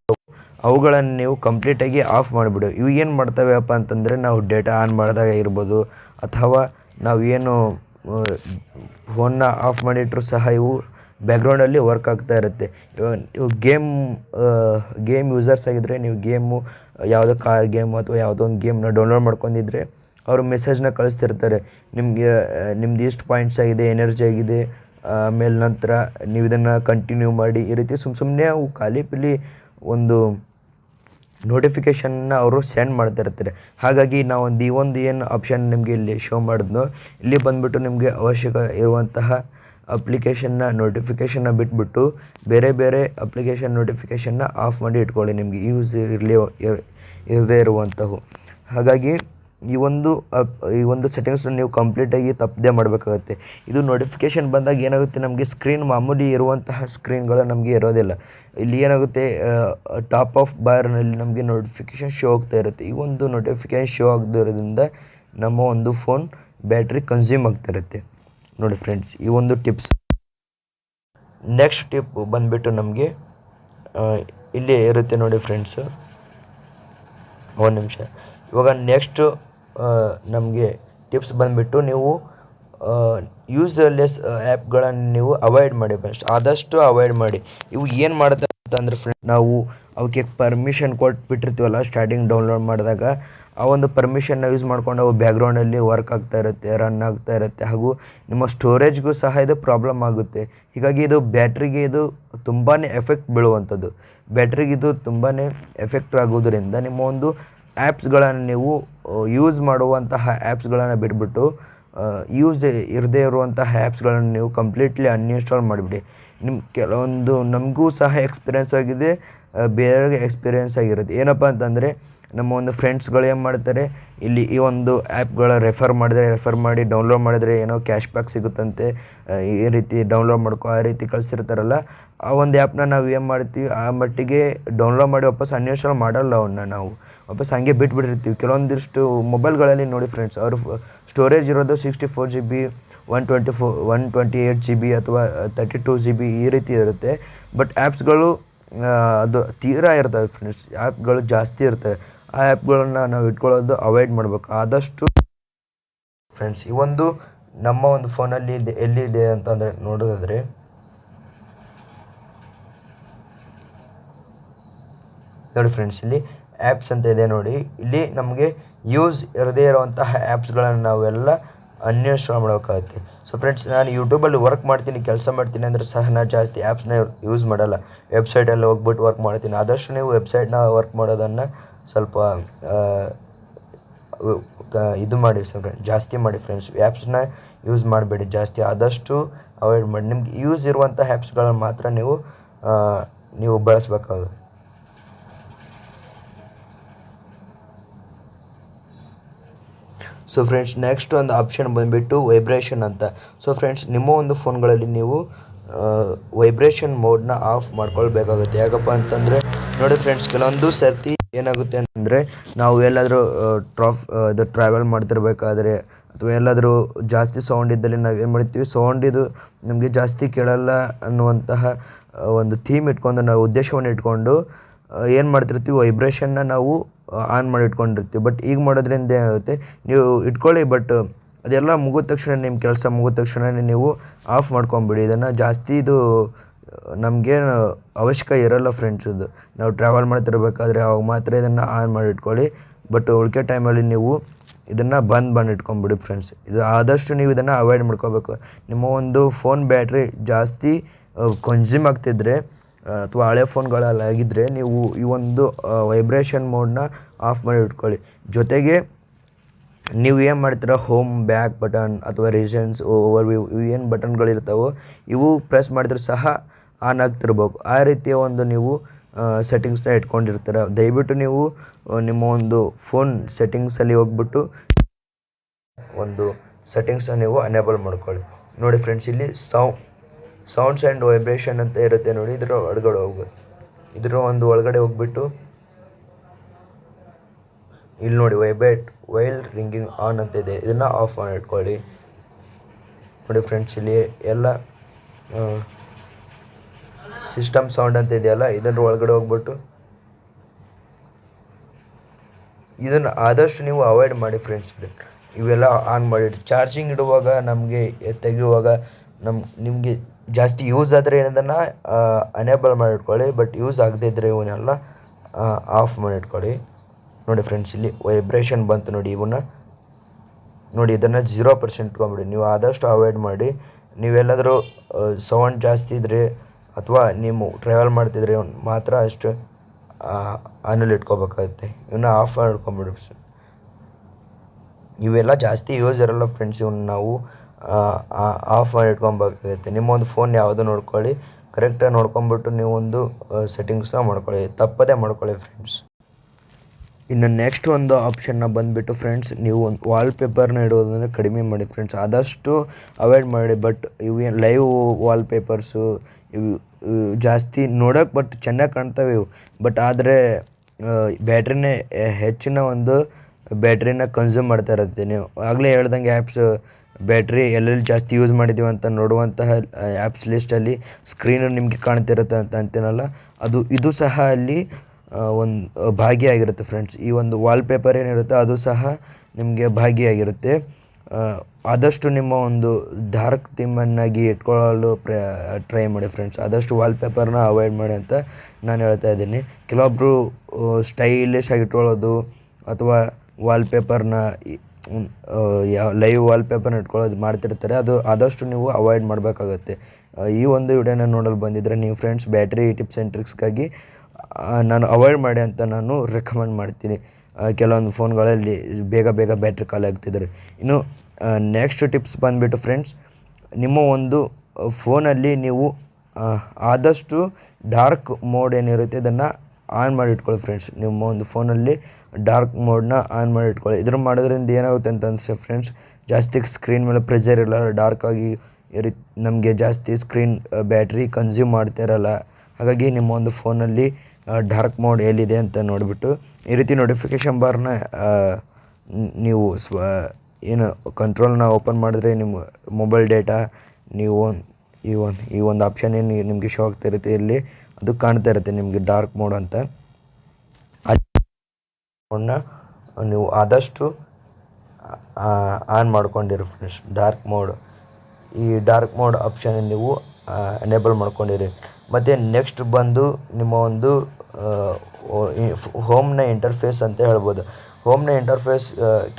ಅವುಗಳನ್ನು ನೀವು ಕಂಪ್ಲೀಟಾಗಿ ಆಫ್ ಮಾಡಿಬಿಡು. ಇವು ಏನು ಮಾಡ್ತವೆಪ್ಪ ಅಂತಂದರೆ, ನಾವು ಡೇಟಾ ಆನ್ ಮಾಡಿದಾಗ ಇರ್ಬೋದು ಅಥವಾ ನಾವು ಏನು ಫೋನ್ನ ಆಫ್ ಮಾಡಿಟ್ರೂ ಸಹ ಇವು ಬ್ಯಾಕ್ಗ್ರೌಂಡಲ್ಲಿ ವರ್ಕ್ ಆಗ್ತಾ ಇರುತ್ತೆ. ನೀವು ಗೇಮ್ ಗೇಮ್ ಯೂಸರ್ಸ್ ಆಗಿದ್ದರೆ ನೀವು ಗೇಮು ಯಾವುದೋ ಕಾರ್ ಗೇಮ್ ಅಥವಾ ಯಾವುದೋ ಒಂದು ಗೇಮ್ನ ಡೌನ್ಲೋಡ್ ಮಾಡ್ಕೊಂಡಿದ್ರೆ ಅವರು ಮೆಸೇಜ್ನ ಕಳಿಸ್ತಿರ್ತಾರೆ. ನಿಮಗೆ, ನಿಮ್ದು ಎಷ್ಟು ಪಾಯಿಂಟ್ಸ್ ಆಗಿದೆ ಎನರ್ಜಿ ಆಗಿದೆ ಆಮೇಲೆ ನಂತರ ನೀವು ಇದನ್ನು ಕಂಟಿನ್ಯೂ ಮಾಡಿ ಈ ರೀತಿ ಸುಮ್ಮ ಸುಮ್ಮನೆ ಅವು ಖಾಲಿ ಪಿಲಿ ಒಂದು ನೋಟಿಫಿಕೇಷನ್ನ ಅವರು ಸೆಂಡ್ ಮಾಡ್ತಾ ಇರ್ತಾರೆ ಹಾಗಾಗಿ ನಾವು ಒಂದು ಈ ಒಂದು ಏನು ಆಪ್ಷನ್ ನಿಮಗೆ ಇಲ್ಲಿ ಶೋ ಮಾಡಿದ್ನೋ, ಇಲ್ಲಿ ಬಂದುಬಿಟ್ಟು ನಿಮಗೆ ಅವಶ್ಯಕ ಇರುವಂತಹ ಅಪ್ಲಿಕೇಶನ್ನ ನೋಟಿಫಿಕೇಷನ್ನ ಬಿಟ್ಬಿಟ್ಟು ಬೇರೆ ಬೇರೆ ಅಪ್ಲಿಕೇಶನ್ ನೋಟಿಫಿಕೇಶನ್ನ ಆಫ್ ಮಾಡಿ ಇಟ್ಕೊಳ್ಳಿ. ನಿಮಗೆ ಯೂಸ್ ಇರಲಿ ಇರದೇ ಇರುವಂಥವು ಹಾಗಾಗಿ ಈ ಒಂದು ಈ ಒಂದು ಸೆಟ್ಟಿಂಗ್ಸ್ನ ನೀವು ಕಂಪ್ಲೀಟಾಗಿ ತಪ್ಪದೆ ಮಾಡಬೇಕಾಗುತ್ತೆ. ಇದು ನೋಟಿಫಿಕೇಶನ್ ಬಂದಾಗ ಏನಾಗುತ್ತೆ? ನಮಗೆ ಸ್ಕ್ರೀನ್ ಮಾಮೂಲಿ ಇರುವಂತಹ ಸ್ಕ್ರೀನ್ಗಳು ನಮಗೆ ಇರೋದಿಲ್ಲ. ಇಲ್ಲಿ ಏನಾಗುತ್ತೆ? ಟಾಪ್ ಆಫ್ ಬಾರ್ನಲ್ಲಿ ನಮಗೆ ನೋಟಿಫಿಕೇಶನ್ ಶೋ ಆಗ್ತಾ ಇರುತ್ತೆ. ಈ ಒಂದು ನೋಟಿಫಿಕೇಷನ್ ಶೋ ಆಗದಿರೋದ್ರಿಂದ ನಮ್ಮ ಒಂದು ಫೋನ್ ಬ್ಯಾಟ್ರಿ ಕನ್ಸ್ಯೂಮ್ ಆಗ್ತಾ ಇರುತ್ತೆ. ನೋಡಿ ಫ್ರೆಂಡ್ಸ್ ಈ ಒಂದು ಟಿಪ್ಸ್ ನೆಕ್ಸ್ಟ್ ಟಿಪ್ ಬಂದುಬಿಟ್ಟು ನಮಗೆ ಇಲ್ಲಿ ಇರುತ್ತೆ ನೋಡಿ ಫ್ರೆಂಡ್ಸ್ ಒಂದು ನಿಮಿಷ. ಇವಾಗ ನೆಕ್ಸ್ಟು ನಮಗೆ ಟಿಪ್ಸ್ ಬಂದುಬಿಟ್ಟು ನೀವು ಯೂಸ್ಲೆಸ್ ಆ್ಯಪ್ಗಳನ್ನು ನೀವು ಅವಾಯ್ಡ್ ಮಾಡಿ ಫ್ರೆಂಡ್ಸ್ ಆದಷ್ಟು ಅವಾಯ್ಡ್ ಮಾಡಿ. ಇವು ಏನು ಮಾಡುತ್ತೆ ಅಂತಂದ್ರೆ ಫ್ರೆಂಡ್ ನಾವು ಅವಕ್ಕೆ ಪರ್ಮಿಷನ್ ಕೊಟ್ಟು ಬಿಟ್ಟಿರ್ತೀವಲ್ಲ ಸ್ಟಾರ್ಟಿಂಗ್ ಡೌನ್ಲೋಡ್ ಮಾಡಿದಾಗ ಆ ಒಂದು ಪರ್ಮಿಷನ್ನ ಯೂಸ್ ಮಾಡ್ಕೊಂಡು ಅವು ಬ್ಯಾಕ್ಗ್ರೌಂಡಲ್ಲಿ ವರ್ಕ್ ಆಗ್ತಾ ಇರುತ್ತೆ ರನ್ ಆಗ್ತಾ ಇರುತ್ತೆ ಹಾಗೂ ನಿಮ್ಮ ಸ್ಟೋರೇಜ್ಗೂ ಸಹ ಇದು ಪ್ರಾಬ್ಲಮ್ ಆಗುತ್ತೆ. ಹೀಗಾಗಿ ಇದು ಬ್ಯಾಟ್ರಿಗೆ ಇದು ತುಂಬಾ ಎಫೆಕ್ಟ್ ಬೀಳುವಂಥದ್ದು. ಬ್ಯಾಟ್ರಿಗೆ ಇದು ತುಂಬಾ ಎಫೆಕ್ಟ್ ಆಗೋದ್ರಿಂದ ನಿಮ್ಮ ಒಂದು ಆ್ಯಪ್ಸ್ಗಳನ್ನು ನೀವು ಯೂಸ್ ಮಾಡುವಂತಹ ಆ್ಯಪ್ಸ್ಗಳನ್ನು ಬಿಟ್ಬಿಟ್ಟು ಯೂಸ್ ಇರದೇ ಇರುವಂತಹ ಆ್ಯಪ್ಸ್ಗಳನ್ನು ನೀವು ಕಂಪ್ಲೀಟ್ಲಿ ಅನ್ಇನ್ಸ್ಟಾಲ್ ಮಾಡಿಬಿಡಿ. ನಿಮ್ಮ ಕೆಲವೊಂದು ನಮಗೂ ಸಹ ಎಕ್ಸ್ಪೀರಿಯೆನ್ಸ್ ಆಗಿದೆ ಬೇರೆಯವ್ರಿಗೆ ಎಕ್ಸ್ಪೀರಿಯೆನ್ಸ್ ಆಗಿರುತ್ತೆ. ಏನಪ್ಪ ಅಂತಂದರೆ, ನಮ್ಮ ಒಂದು ಫ್ರೆಂಡ್ಸ್ಗಳು ಏನು ಮಾಡ್ತಾರೆ, ಇಲ್ಲಿ ಈ ಒಂದು ಆ್ಯಪ್ಗಳ ರೆಫರ್ ಮಾಡಿದರೆ ರೆಫರ್ ಮಾಡಿ ಡೌನ್ಲೋಡ್ ಮಾಡಿದರೆ ಏನೋ ಕ್ಯಾಶ್ ಬ್ಯಾಕ್ ಸಿಗುತ್ತಂತೆ ಈ ರೀತಿ ಡೌನ್ಲೋಡ್ ಮಾಡ್ಕೊ, ಆ ರೀತಿ ಕಳಿಸಿರ್ತಾರಲ್ಲ, ಆ ಒಂದು ಆ್ಯಪ್ನ ನಾವು ಏನು ಮಾಡ್ತೀವಿ, ಆ ಮಟ್ಟಿಗೆ ಡೌನ್ಲೋಡ್ ಮಾಡಿ ವಾಪಸ್ ಅನ್ಇನ್ಸ್ಟಾಲ್ ಮಾಡಲ್ಲ ಅವನ್ನ ನಾವು. ವಾಪಸ್ ಹಂಗೆ ಬಿಟ್ಬಿಟ್ಟಿರ್ತೀವಿ. ಕೆಲವೊಂದಿಷ್ಟು ಮೊಬೈಲ್ಗಳಲ್ಲಿ ನೋಡಿ ಫ್ರೆಂಡ್ಸ್ ಅವರು ಸ್ಟೋರೇಜ್ ಇರೋದು sixty four G B one twenty four one twenty eight G B ಅಥವಾ ತರ್ಟಿ ಟೂ ಜಿ ಬಿ ಈ ರೀತಿ ಇರುತ್ತೆ. ಬಟ್ ಆ್ಯಪ್ಸ್ಗಳು ಅದು ತೀರಾ ಇರ್ತವೆ ಫ್ರೆಂಡ್ಸ್ ಆ್ಯಪ್ಗಳು ಜಾಸ್ತಿ ಇರ್ತವೆ. ಆ ಆ್ಯಪ್ಗಳನ್ನು ನಾವು ಇಟ್ಕೊಳ್ಳೋದು ಅವಾಯ್ಡ್ ಮಾಡಬೇಕು. ಆದಷ್ಟು ಫ್ರೆಂಡ್ಸ್ ಈ ಒಂದು ನಮ್ಮ ಒಂದು ಫೋನಲ್ಲಿ ಇದೆ, ಎಲ್ಲಿದೆ ಅಂತಂದರೆ ನೋಡೋದಾದರೆ ನೋಡಿ ಫ್ರೆಂಡ್ಸ್ ಇಲ್ಲಿ ಆ್ಯಪ್ಸ್ ಅಂತ ಇದೆ ನೋಡಿ. ಇಲ್ಲಿ ನಮಗೆ ಯೂಸ್ ಇರದೇ ಇರುವಂತಹ ಆ್ಯಪ್ಸ್ಗಳನ್ನು ನಾವೆಲ್ಲ ಅನ್ಇನ್ಸ್ಟಾಲ್ ಮಾಡಬೇಕಾಗುತ್ತೆ. ಸೊ ಫ್ರೆಂಡ್ಸ್ ನಾನು ಯೂಟ್ಯೂಬಲ್ಲಿ ವರ್ಕ್ ಮಾಡ್ತೀನಿ, ಕೆಲಸ ಮಾಡ್ತೀನಿ ಅಂದರೆ ಸಹ ನಾನು ಜಾಸ್ತಿ ಆ್ಯಪ್ಸ್ನ ಯೂಸ್ ಮಾಡಲ್ಲ. ವೆಬ್ಸೈಟಲ್ಲಿ ಹೋಗ್ಬಿಟ್ಟು ವರ್ಕ್ ಮಾಡ್ತೀನಿ. ಆದಷ್ಟು ನೀವು ವೆಬ್ಸೈಟ್ನ ವರ್ಕ್ ಮಾಡೋದನ್ನು ಸ್ವಲ್ಪ ಇದು ಮಾಡಿ ಸರ್ ಜಾಸ್ತಿ ಮಾಡಿ ಫ್ರೆಂಡ್ಸ್ ಆ್ಯಪ್ಸ್ನ ಯೂಸ್ ಮಾಡಬೇಡಿ. ಜಾಸ್ತಿ ಆದಷ್ಟು ಅವಾಯ್ಡ್ ಮಾಡಿ. ನಿಮ್ಗೆ ಯೂಸ್ ಇರುವಂಥ ಆ್ಯಪ್ಸ್ಗಳನ್ನ ಮಾತ್ರ ನೀವು ನೀವು ಬಳಸಬೇಕಾಗುತ್ತೆ. ಸೊ ಫ್ರೆಂಡ್ಸ್ ನೆಕ್ಸ್ಟ್ ಒಂದು ಆಪ್ಷನ್ ಬಂದುಬಿಟ್ಟು ವೈಬ್ರೇಷನ್ ಅಂತ. ಸೊ ಫ್ರೆಂಡ್ಸ್ ನಿಮ್ಮ ಒಂದು ಫೋನ್ಗಳಲ್ಲಿ ನೀವು ವೈಬ್ರೇಷನ್ ಮೋಡ್ನ ಆಫ್ ಮಾಡ್ಕೊಳ್ಬೇಕಾಗುತ್ತೆ. ಯಾಕಪ್ಪ ಅಂತಂದರೆ, ನೋಡಿ ಫ್ರೆಂಡ್ಸ್ ಕೆಲವೊಂದು ಸರ್ತಿ ಏನಾಗುತ್ತೆ ಅಂತಂದರೆ, ನಾವು ಎಲ್ಲಾದರೂ ಟ್ರಾಫ್ ಇದು ಟ್ರಾವೆಲ್ ಮಾಡ್ತಿರ್ಬೇಕಾದ್ರೆ, ಅಥವಾ ಎಲ್ಲಾದರೂ ಜಾಸ್ತಿ ಸೌಂಡ್ ಇದ್ದಲ್ಲಿ ನಾವು ಏನು ಮಾಡ್ತೀವಿ ಸೌಂಡ್ ಇದು ನಮಗೆ ಜಾಸ್ತಿ ಕೇಳಲ್ಲ ಅನ್ನುವಂತಹ ಒಂದು ಥೀಮ್ ಇಟ್ಕೊಂಡು, ನಾವು ಉದ್ದೇಶವನ್ನು ಇಟ್ಕೊಂಡು ಏನು ಮಾಡ್ತಿರ್ತೀವಿ ವೈಬ್ರೇಷನ್ನ ನಾವು ಆನ್ ಮಾಡಿ ಇಟ್ಕೊಂಡಿರ್ತೀವಿ. ಬಟ್ ಈಗ ಮಾಡೋದ್ರಿಂದ ಏನಾಗುತ್ತೆ, ನೀವು ಇಟ್ಕೊಳ್ಳಿ ಬಟ್ ಅದೆಲ್ಲ ಮುಗಿದ ತಕ್ಷಣ, ನಿಮ್ಮ ಕೆಲಸ ಮುಗಿದ ತಕ್ಷಣ ನೀವು ಆಫ್ ಮಾಡ್ಕೊಂಬಿಡಿ. ಇದನ್ನು ಜಾಸ್ತಿ ಇದು, ನಮಗೇನು ಅವಶ್ಯಕ ಇರೋಲ್ಲ ಫ್ರೆಂಡ್ಸ್ ನಾವು ಟ್ರಾವೆಲ್ ಮಾಡ್ತಿರ್ಬೇಕಾದ್ರೆ ಅವಾಗ ಮಾತ್ರ ಇದನ್ನು ಆನ್ ಮಾಡಿ ಇಟ್ಕೊಳ್ಳಿ. ಬಟ್ ಉಳಿಕೆ ಟೈಮಲ್ಲಿ ನೀವು ಇದನ್ನು ಬಂದ್ ಬಂದು ಇಟ್ಕೊಂಬಿಡಿ ಫ್ರೆಂಡ್ಸ್ ಇದು ಆದಷ್ಟು ನೀವು ಇದನ್ನು ಅವಾಯ್ಡ್ ಮಾಡ್ಕೋಬೇಕು. ನಿಮ್ಮ ಒಂದು ಫೋನ್ ಬ್ಯಾಟ್ರಿ ಜಾಸ್ತಿ ಕನ್ಸ್ಯೂಮ್ ಆಗ್ತಿದ್ರೆ ಅಥವಾ ಹಳೆ ಫೋನ್ಗಳಲ್ಲಾಗಿದ್ದರೆ ನೀವು ಈ ಒಂದು ವೈಬ್ರೇಷನ್ ಮೋಡನ್ನ ಆಫ್ ಮಾಡಿ ಇಟ್ಕೊಳ್ಳಿ. ಜೊತೆಗೆ ನೀವು ಏನು ಮಾಡ್ತೀರಾ ಹೋಮ್ ಬ್ಯಾಕ್ ಬಟನ್ ಅಥವಾ ರೀಸನ್ಸ್ ಓವರ್ ವ್ಯೂ ಇವು ಏನು ಬಟನ್ಗಳಿರ್ತಾವೋ ಇವು ಪ್ರೆಸ್ ಮಾಡಿದ್ರೆ ಸಹ ಆನ್ ಆಗ್ತಿರ್ಬೇಕು. ಆ ರೀತಿಯ ಒಂದು ನೀವು ಸೆಟ್ಟಿಂಗ್ಸ್ನ ಇಟ್ಕೊಂಡಿರ್ತೀರ. ದಯವಿಟ್ಟು ನೀವು ನಿಮ್ಮ ಒಂದು ಫೋನ್ ಸೆಟ್ಟಿಂಗ್ಸಲ್ಲಿ ಹೋಗ್ಬಿಟ್ಟು ಒಂದು ಸೆಟ್ಟಿಂಗ್ಸನ್ನ ನೀವು ಅನೇಬಲ್ ಮಾಡ್ಕೊಳ್ಳಿ. ನೋಡಿ ಫ್ರೆಂಡ್ಸ್ ಇಲ್ಲಿ ಸೌ ಸೌಂಡ್ಸ್ ಆ್ಯಂಡ್ ವೈಬ್ರೇಷನ್ ಅಂತ ಇರುತ್ತೆ ನೋಡಿ, ಇದರ ಒಳಗಡೆ ಹೋಗಿ. ಇದರ ಒಂದು ಒಳಗಡೆ ಹೋಗ್ಬಿಟ್ಟು ಇಲ್ಲಿ ನೋಡಿ ವೈಬ್ರೇಟ್ ವೈಲ್ ರಿಂಗಿಂಗ್ ಆನ್ ಅಂತ ಇದೆ. ಇದನ್ನು ಆಫ್ ಮಾಡಿ ಇಟ್ಕೊಳ್ಳಿ ನೋಡಿ ಫ್ರೆಂಡ್ಸ್ ಇಲ್ಲಿ ಎಲ್ಲ ಸಿಸ್ಟಮ್ ಸೌಂಡ್ ಅಂತ ಇದೆಯಲ್ಲ ಇದರ ಒಳಗಡೆ ಹೋಗ್ಬಿಟ್ಟು ಇದನ್ನು ಆದಷ್ಟು ನೀವು ಅವಾಯ್ಡ್ ಮಾಡಿ ಫ್ರೆಂಡ್ಸ್ ಇವೆಲ್ಲ ಆನ್ ಮಾಡಿ. ಚಾರ್ಜಿಂಗ್ ಇಡುವಾಗ ನಮಗೆ ತೆಗೆಯುವಾಗ ನಮ್ಮ ನಿಮಗೆ ಜಾಸ್ತಿ ಯೂಸ್ ಆದರೆ ಏನದನ್ನು ಅನೇಬಲ್ ಮಾಡಿ ಇಟ್ಕೊಳ್ಳಿ ಬಟ್ ಯೂಸ್ ಆಗದೇ ಇದ್ದರೆ ಇವನ್ನೆಲ್ಲ ಆಫ್ ಮಾಡಿ ಇಟ್ಕೊಳ್ಳಿ ನೋಡಿ ಫ್ರೆಂಡ್ಸ್ ಇಲ್ಲಿ ವೈಬ್ರೇಷನ್ ಬಂತು ನೋಡಿ ಇವನ್ನ. ನೋಡಿ ಇದನ್ನು ಜೀರೋ ಪರ್ಸೆಂಟ್ ಇಟ್ಕೊಂಬಿಡಿ ನೀವು ಆದಷ್ಟು ಅವಾಯ್ಡ್ ಮಾಡಿ. ನೀವೆಲ್ಲಾದರೂ ಸೌಂಡ್ ಜಾಸ್ತಿ ಇದ್ದರೆ ಅಥವಾ ನೀವು ಟ್ರಾವೆಲ್ ಮಾಡ್ತಿದ್ರೆ ಮಾತ್ರ ಅಷ್ಟು ಆನಲ್ಲಿ ಇಟ್ಕೋಬೇಕಾಗುತ್ತೆ. ಇವನ್ನ ಆಫ್ ಮಾಡಿ ಇಟ್ಕೊಂಬಿಡಿ ಸರ್ ಇವೆಲ್ಲ ಜಾಸ್ತಿ ಯೂಸ್ ಇರಲ್ಲ ಫ್ರೆಂಡ್ಸ್ ಇವನ್ನ ನಾವು ಆಫ್ ಮಾಡಿ ಇಟ್ಕೊಬೇಕಾಗುತ್ತೆ. ನಿಮ್ಮ ಒಂದು ಫೋನ್ ಯಾವುದು ನೋಡ್ಕೊಳ್ಳಿ. ಕರೆಕ್ಟಾಗಿ ನೋಡ್ಕೊಂಬಿಟ್ಟು ನೀವೊಂದು ಸೆಟ್ಟಿಂಗ್ಸ್ನ ಮಾಡ್ಕೊಳ್ಳಿ. ತಪ್ಪದೇ ಮಾಡ್ಕೊಳ್ಳಿ ಫ್ರೆಂಡ್ಸ್ ಇನ್ನು ನೆಕ್ಸ್ಟ್ ಒಂದು ಆಪ್ಷನ್ನ ಬಂದುಬಿಟ್ಟು ಫ್ರೆಂಡ್ಸ್ ನೀವು ಒಂದು ವಾಲ್ಪೇಪರ್ನ ಇಡೋದನ್ನು ಕಡಿಮೆ ಮಾಡಿ ಫ್ರೆಂಡ್ಸ್ ಆದಷ್ಟು ಅವಾಯ್ಡ್ ಮಾಡಿ ಬಟ್ ಇವು ಲೈವ್ ವಾಲ್ಪೇಪರ್ಸು ಇವು ಜಾಸ್ತಿ ನೋಡೋಕೆ ಬಟ್ ಚೆನ್ನಾಗಿ ಕಾಣ್ತವೆ ಇವು. ಬಟ್ ಆದರೆ ಬ್ಯಾಟ್ರಿನೇ, ಹೆಚ್ಚಿನ ಒಂದು ಬ್ಯಾಟ್ರಿನ ಕನ್ಸ್ಯೂಮ್ ಮಾಡ್ತಾ ಇರುತ್ತೆ ನೀವು. ಆಗಲೇ ಹೇಳ್ದಂಗೆ ಆ್ಯಪ್ಸ್ ಬ್ಯಾಟ್ರಿ ಎಲ್ಲೆಲ್ಲಿ ಜಾಸ್ತಿ ಯೂಸ್ ಮಾಡಿದ್ದೀವಿ ಅಂತ ನೋಡುವಂತಹ ಆ್ಯಪ್ಸ್ ಲಿಸ್ಟಲ್ಲಿ ಸ್ಕ್ರೀನು ನಿಮಗೆ ಕಾಣ್ತಿರುತ್ತೆ ಅಂತ ಅಂತೀನಲ್ಲ? ಅದು, ಇದು ಸಹ ಅಲ್ಲಿ ಒಂದು ಭಾಗಿಯಾಗಿರುತ್ತೆ ಫ್ರೆಂಡ್ಸ್ ಈ ಒಂದು ವಾಲ್ಪೇಪರ್ ಏನಿರುತ್ತೆ ಅದು ಸಹ ನಿಮಗೆ ಭಾಗಿಯಾಗಿರುತ್ತೆ. ಆದಷ್ಟು ನಿಮ್ಮ ಒಂದು ಡಾರ್ಕ್ ಥೀಮನ್ನಾಗಿ ಇಟ್ಕೊಳ್ಳಲು ಪ್ರ ಟ್ರೈ ಮಾಡಿ ಫ್ರೆಂಡ್ಸ್ ಆದಷ್ಟು ವಾಲ್ಪೇಪರ್ನ ಅವಾಯ್ಡ್ ಮಾಡಿ ಅಂತ ನಾನು ಹೇಳ್ತಾ ಇದ್ದೀನಿ. ಕೆಲವೊಬ್ಬರು ಸ್ಟೈಲಿಶ್ ಆಗಿ ಇಟ್ಕೊಳ್ಳೋದು ಅಥವಾ ವಾಲ್ಪೇಪರ್ನ ಲೈವ್ ವಾಲ್ಪೇಪರ್ನ ಇಟ್ಕೊಳ್ಳೋದು ಮಾಡ್ತಿರ್ತಾರೆ. ಅದು ಆದಷ್ಟು ನೀವು ಅವಾಯ್ಡ್ ಮಾಡಬೇಕಾಗತ್ತೆ. ಈ ಒಂದು ವಿಡಿಯೋನ ನೋಡಲು ಬಂದಿದ್ದರೆ ನೀವು ಫ್ರೆಂಡ್ಸ್ ಬ್ಯಾಟ್ರಿ ಟಿಪ್ಸ್ ಆ್ಯಂಡ್ ಟ್ರಿಕ್ಸ್ಗಾಗಿ ನಾನು ಅವಾಯ್ಡ್ ಮಾಡಿ ಅಂತ ನಾನು ರೆಕಮೆಂಡ್ ಮಾಡ್ತೀನಿ. ಕೆಲವೊಂದು ಫೋನ್ಗಳಲ್ಲಿ ಬೇಗ ಬೇಗ ಬ್ಯಾಟ್ರಿ ಖಾಲಿ ಆಗ್ತಿದ್ದಾರೆ ಇನ್ನು ನೆಕ್ಸ್ಟ್ ಟಿಪ್ಸ್ ಬಂದುಬಿಟ್ಟು ಫ್ರೆಂಡ್ಸ್ ನಿಮ್ಮ ಒಂದು ಫೋನಲ್ಲಿ ನೀವು ಆದಷ್ಟು ಡಾರ್ಕ್ ಮೋಡ್ ಏನಿರುತ್ತೆ, ಇದನ್ನು ಆನ್ ಮಾಡಿ ಇಟ್ಕೊಳ್ಳಿ ಫ್ರೆಂಡ್ಸ್ ನಿಮ್ಮ ಒಂದು ಫೋನಲ್ಲಿ ಡಾರ್ಕ್ ಮೋಡ್ನ ಆನ್ ಮಾಡಿ ಇಟ್ಕೊಳ್ಳಿ. ಇದ್ರ ಮಾಡೋದ್ರಿಂದ ಏನಾಗುತ್ತೆ ಅಂತ ಅನಿಸುತ್ತೆ ಫ್ರೆಂಡ್ಸ್ ಜಾಸ್ತಿ ಸ್ಕ್ರೀನ್ ಮೇಲೆ ಪ್ರೆಷರ್ ಇರಲ್ಲ. ಡಾರ್ಕ್ ಆಗಿ ಇರಿ ನಮಗೆ ಜಾಸ್ತಿ ಸ್ಕ್ರೀನ್ ಬ್ಯಾಟ್ರಿ ಕನ್ಸ್ಯೂಮ್ ಮಾಡ್ತಾ ಇರಲ್ಲ. ಹಾಗಾಗಿ ನಿಮ್ಮ ಒಂದು ಫೋನಲ್ಲಿ ಡಾರ್ಕ್ ಮೋಡ್ ಎಲ್ಲಿದೆ ಅಂತ ನೋಡಿಬಿಟ್ಟು ಈ ರೀತಿ ನೋಟಿಫಿಕೇಷನ್ ಬಾರ್ನ ನೀವು ಸ್ವ, ಏನು ಕಂಟ್ರೋಲ್ನ ಓಪನ್ ಮಾಡಿದ್ರೆ ನಿಮ್ಮ ಮೊಬೈಲ್ ಡೇಟಾ ನೀವು ಈ ಒಂದು ಈ ಒಂದು ಆಪ್ಷನ್ ಏನು ನಿಮಗೆ ಶೋ ಆಗ್ತಾ ಇರುತ್ತೆ ಇಲ್ಲಿ? ಅದು ಕಾಣ್ತಾ ಇರುತ್ತೆ ನಿಮಗೆ ಡಾರ್ಕ್ ಮೋಡ್ ಅಂತ. ಮೋಡ್ನ ನೀವು ಆದಷ್ಟು ಆನ್ ಮಾಡ್ಕೊಂಡಿರಿ ಫ್ರೆಂಡ್ಸ್ ಡಾರ್ಕ್ ಮೋಡ್ ಈ ಡಾರ್ಕ್ ಮೋಡ್ ಆಪ್ಷನ್ ನೀವು ಎನೇಬಲ್ ಮಾಡ್ಕೊಂಡಿರಿ. ಮತ್ತು ನೆಕ್ಸ್ಟ್ ಬಂದು ನಿಮ್ಮ ಒಂದು ಹೋಮ್ನ ಇಂಟರ್ಫೇಸ್ ಅಂತ ಹೇಳ್ಬೋದು. ಹೋಮ್ನ ಇಂಟರ್ಫೇಸ್